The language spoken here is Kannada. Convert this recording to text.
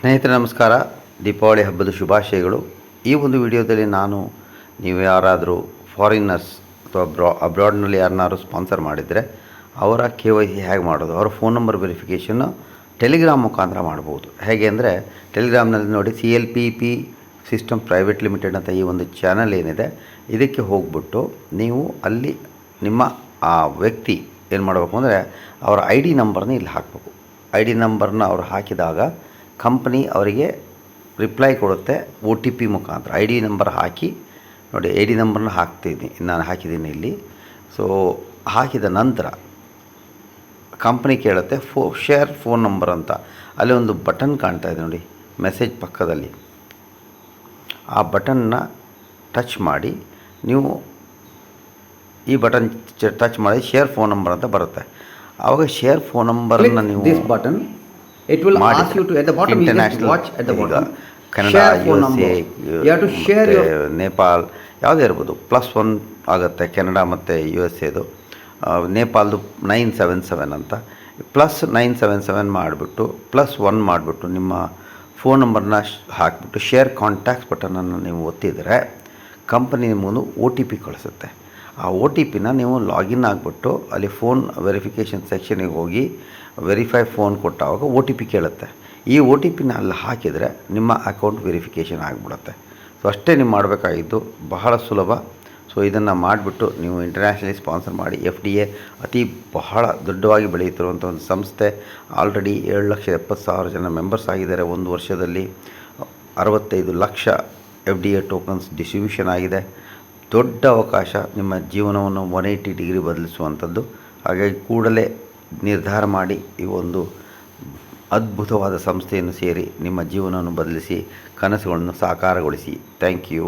ಸ್ನೇಹಿತರೆ, ನಮಸ್ಕಾರ. ದೀಪಾವಳಿ ಹಬ್ಬದ ಶುಭಾಶಯಗಳು. ಈ ಒಂದು ವಿಡಿಯೋದಲ್ಲಿ ನಾನು, ನೀವು ಯಾರಾದರೂ ಫಾರಿನರ್ಸ್ ಅಥವಾ ಅಬ್ರಾ ಅಬ್ರಾಡ್ನಲ್ಲಿ ಯಾರನ್ನಾರು ಸ್ಪಾನ್ಸರ್ ಮಾಡಿದರೆ, ಅವರ ಕೆ ವೈ ಸಿ ಹೇಗೆ ಮಾಡೋದು, ಅವರ ಫೋನ್ ನಂಬರ್ ವೆರಿಫಿಕೇಷನ್ನು ಟೆಲಿಗ್ರಾಮ್ ಮುಖಾಂತರ ಮಾಡ್ಬೋದು. ಹೇಗೆ ಅಂದರೆ ಟೆಲಿಗ್ರಾಮ್ನಲ್ಲಿ ನೋಡಿ C L P P system private limited ಅಂತ ಈ ಒಂದು ಚಾನಲ್ ಏನಿದೆ, ಇದಕ್ಕೆ ಹೋಗ್ಬಿಟ್ಟು ನೀವು ಅಲ್ಲಿ ನಿಮ್ಮ, ಆ, ವ್ಯಕ್ತಿ ಏನು ಮಾಡಬೇಕು ಅಂದರೆ, ಅವರ ಐ ಡಿ ನಂಬರ್ನ ಇಲ್ಲಿ ಹಾಕಬೇಕು. ಐ ಡಿ ನಂಬರ್ನ ಅವ್ರು ಹಾಕಿದಾಗ ಕಂಪ್ನಿ ಅವರಿಗೆ ರಿಪ್ಲೈ ಕೊಡುತ್ತೆ ಒ ಟಿ ಪಿ ಮುಖಾಂತರ. ಐ ಡಿ ನಂಬರ್ ಹಾಕಿ ನೋಡಿ ಐ ಡಿ ನಂಬರ್ನ ಹಾಕ್ತಿದ್ದೀನಿ ನಾನು ಹಾಕಿದ್ದೀನಿ ಇಲ್ಲಿ. ಸೊ ಹಾಕಿದ ನಂತರ ಕಂಪ್ನಿ ಕೇಳುತ್ತೆ ಫೋ ಶೇರ್ ಫೋನ್ ನಂಬರ್ ಅಂತ. ಅಲ್ಲಿ ಒಂದು ಬಟನ್ ಕಾಣ್ತಾ ಇದೆ ನೋಡಿ ಮೆಸೇಜ್ ಪಕ್ಕದಲ್ಲಿ. ಆ ಬಟನ್ನ ಟಚ್ ಮಾಡಿ ನೀವು ಈ ಬಟನ್ ಟಚ್ ಮಾಡಿ ಶೇರ್ ಫೋನ್ ನಂಬರ್ ಅಂತ ಬರುತ್ತೆ. ಆವಾಗ ಶೇರ್ ಫೋನ್ ನಂಬರನ್ನು ನೀವು ದಿಸ್ button. It will ಮಾಡಿ ask you to at the bottom you just watch at the bottom. Canada U S A Nepal ಯಾವುದೇ ಇರ್ಬೋದು. ಪ್ಲಸ್ ಒನ್ ಆಗುತ್ತೆ ಕೆನಡಾ ಮತ್ತು ಯು ಎಸ್ ಎದು ನೇಪಾಲ್ದು ನೈನ್ ಸೆವೆನ್ ಸೆವೆನ್ ಅಂತ. ಪ್ಲಸ್ ನೈನ್ ಸೆವೆನ್ ಸೆವೆನ್ ಮಾಡಿಬಿಟ್ಟು ಪ್ಲಸ್ ಒನ್ ಮಾಡಿಬಿಟ್ಟು ನಿಮ್ಮ ಫೋನ್ ನಂಬರ್ನ ಹಾಕಿಬಿಟ್ಟು ಶೇರ್ ಕಾಂಟ್ಯಾಕ್ಟ್ಸ್ ಬಟನನ್ನು ನೀವು ಒತ್ತಿದರೆ ಕಂಪನಿ ನಿಮ್ಮೊಂದು ಒ ಟಿ ಪಿ ಕಳಿಸುತ್ತೆ. ಆ ಒ ಟಿ ಪಿನ ನೀವು ಲಾಗಿನ್ ಆಗಿಬಿಟ್ಟು ಅಲ್ಲಿ ಫೋನ್ ವೆರಿಫಿಕೇಷನ್ ಸೆಕ್ಷನಿಗೆ ಹೋಗಿ ವೆರಿಫೈ ಫೋನ್ ಕೊಟ್ಟಾಗ ಒ ಟಿ ಪಿ ಕೇಳುತ್ತೆ. ಈ ಒ ಟಿ ಪಿನ ಅಲ್ಲಿ ಹಾಕಿದರೆ ನಿಮ್ಮ ಅಕೌಂಟ್ ವೆರಿಫಿಕೇಷನ್ ಆಗಿಬಿಡುತ್ತೆ. ಸೊ ಅಷ್ಟೇ ನೀವು ಮಾಡಬೇಕಾಗಿದ್ದು ಬಹಳ ಸುಲಭ. ಸೊ ಇದನ್ನು ಮಾಡಿಬಿಟ್ಟು ನೀವು ಇಂಟರ್ನ್ಯಾಷನಲಿ ಸ್ಪಾನ್ಸರ್ ಮಾಡಿ ಎಫ್ ಡಿ ಎ ಅತಿ ಬಹಳ ದೊಡ್ಡವಾಗಿ ಬೆಳೆಯುತ್ತಿರುವಂಥ ಒಂದು ಸಂಸ್ಥೆ. ಆಲ್ರೆಡಿ ಏಳು ಲಕ್ಷ ಎಪ್ಪತ್ತು ಸಾವಿರ ಜನ ಮೆಂಬರ್ಸ್ ಆಗಿದ್ದಾರೆ ಒಂದು ವರ್ಷದಲ್ಲಿ. ಅರವತ್ತೈದು lakh F D A tokens distribution ಆಗಿದೆ. ದೊಡ್ಡ ಅವಕಾಶ ನಿಮ್ಮ ಜೀವನವನ್ನು ಒನ್ ಏಯ್ಟಿ ಡಿಗ್ರಿ ಬದಲಿಸುವಂಥದ್ದು. ಹಾಗಾಗಿ ಕೂಡಲೇ ನಿರ್ಧಾರ ಮಾಡಿ ಈ ಒಂದು ಅದ್ಭುತವಾದ ಸಂಸ್ಥೆಯನ್ನು ಸೇರಿ ನಿಮ್ಮ ಜೀವನವನ್ನು ಬದಲಿಸಿ ಕನಸುಗಳನ್ನು ಸಾಕಾರಗೊಳಿಸಿ. Thank you.